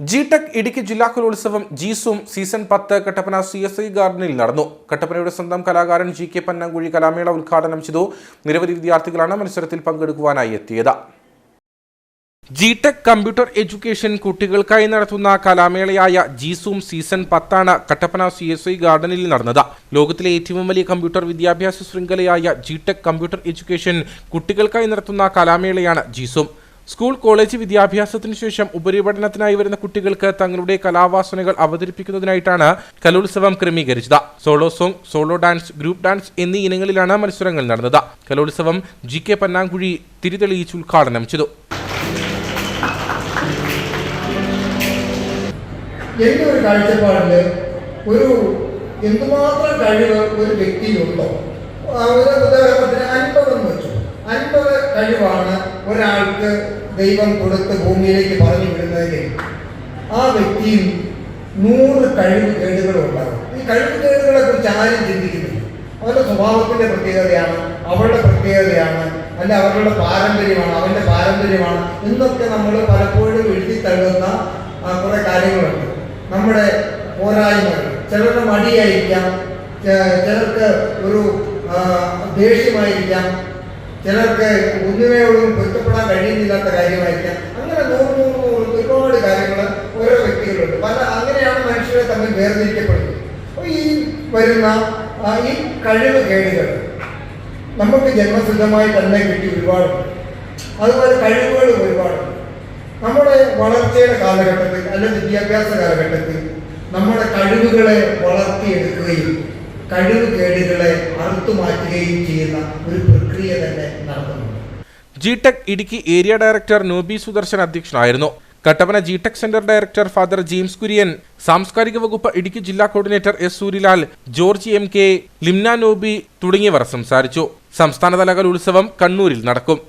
G tech Idukki ജില്ലാ കലോത്സവം ജീസും season പത്ത് കട്ടപ്പന സി എസ് ഐ ഗാർഡനിൽ നടന്നു. കട്ടപ്പനയുടെ സ്വന്തം കലാകാരൻ ജി കെ പന്നങ്കുഴി കലാമേള ഉദ്ഘാടനം ചെയ്തു. നിരവധി വിദ്യാർത്ഥികളാണ് മത്സരത്തിൽ പങ്കെടുക്കുവാനായി എത്തിയത്. ജി ടെക് കമ്പ്യൂട്ടർ എഡ്യൂക്കേഷൻ കുട്ടികൾക്കായി നടത്തുന്ന കലാമേളയായ ജീസൂം സീസൺ പത്താണ് കട്ടപ്പന സി എസ് ഐ ഗാർഡനിൽ നടന്നത്. ലോകത്തിലെ ഏറ്റവും വലിയ കമ്പ്യൂട്ടർ വിദ്യാഭ്യാസ ശൃംഖലയായ ജി ടെക് കമ്പ്യൂട്ടർ എഡ്യൂക്കേഷൻ കുട്ടികൾക്കായി നടത്തുന്ന കലാമേളയാണ് ജീസൂം. സ്കൂൾ കോളേജ് വിദ്യാഭ്യാസത്തിന് ശേഷം ഉപരിപഠനത്തിനായി വരുന്ന കുട്ടികൾക്ക് തങ്ങളുടെ കലാവാസനകൾ അവതരിപ്പിക്കുന്നതിനായിട്ടാണ് കലോത്സവം ക്രമീകരിച്ചത്. Solo song solo dance group dance എന്നീ ഇനങ്ങളിലാണ് മത്സരങ്ങൾ നടന്നത്. കലോത്സവം ജി കെ പന്നാങ്കുഴി തിരിതെളിയിച്ച് ഉദ്ഘാടനം ചെയ്തു. ഒരു ഒരു എന്തുമാത്രം കഴിവ് ഒരു വ്യക്തിയിലുണ്ടോ ഒരാൾക്ക് ദൈവം കൊടുത്ത് ഭൂമിയിലേക്ക് പറഞ്ഞു വിടുന്നതിനെ ആ വ്യക്തിയിൽ നൂറ് കഴിവ് കേടുകൾ ഉണ്ടാകും ഈ കഴിവ് കേടുകളെ കുറിച്ച് ആരും ചിന്തിക്കുന്നില്ല. അവരുടെ സ്വഭാവത്തിന്റെ പ്രത്യേകതയാണ് അവരുടെ പ്രത്യേകതയാണ് അല്ല അവരുടെ പാരമ്പര്യമാണ് അവന്റെ പാരമ്പര്യമാണ് എന്നൊക്കെ നമ്മൾ പലപ്പോഴും എഴുതി തള്ളുന്ന കുറെ കാര്യങ്ങളുണ്ട്. നമ്മുടെ പോരായ്മകൾ. ചിലരുടെ മടിയായിരിക്കാം ചിലർക്ക് ഒരു ദേഷ്യമായിരിക്കാം ചിലർക്ക് ഒന്നിനെയോടും കഴിയുന്നില്ലാത്ത കാര്യമായിരിക്കാം അങ്ങനെ നൂറ് നൂറ് നൂറ് ഒരുപാട് കാര്യങ്ങൾ ഓരോ വ്യക്തികളുണ്ട്. പല അങ്ങനെയാണ് മനുഷ്യരെ തമ്മിൽ വേർതിരിക്കപ്പെടുന്നത്. അപ്പോൾ ഈ വരുന്ന ഈ കഴിവ് കേടുകൾ നമുക്ക് ജന്മസിദ്ധമായി തന്നെ കിട്ടി ഒരുപാടുണ്ട്. അതുപോലെ കഴിവുകൾ ഒരുപാടുണ്ട്. നമ്മുടെ വളർച്ചയുടെ കാലഘട്ടത്തിൽ അല്ലെങ്കിൽ വിദ്യാഭ്യാസ കാലഘട്ടത്തിൽ നമ്മുടെ കഴിവുകളെ വളർത്തിയെടുക്കുകയും കഴിവ് കേടുകളെ അറുത്തു മാറ്റുകയും ചെയ്യുന്ന ഒരു പ്രക്രിയ തന്നെ നടത്തുന്നുണ്ട് G tech Idukki area director Nobi Sudarshan അധ്യക്ഷനായിരുന്നു. Kattappana G tech centre director father James Kurian സാംസ്കാരിക വകുപ്പ് ഇടുക്കി ജില്ലാ coordinator S Suryalal George M K Limna Nobi തുടങ്ങിയവർ സംസാരിച്ചു. സംസ്ഥാനതല കലോത്സവം കണ്ണൂരിൽ നടക്കും.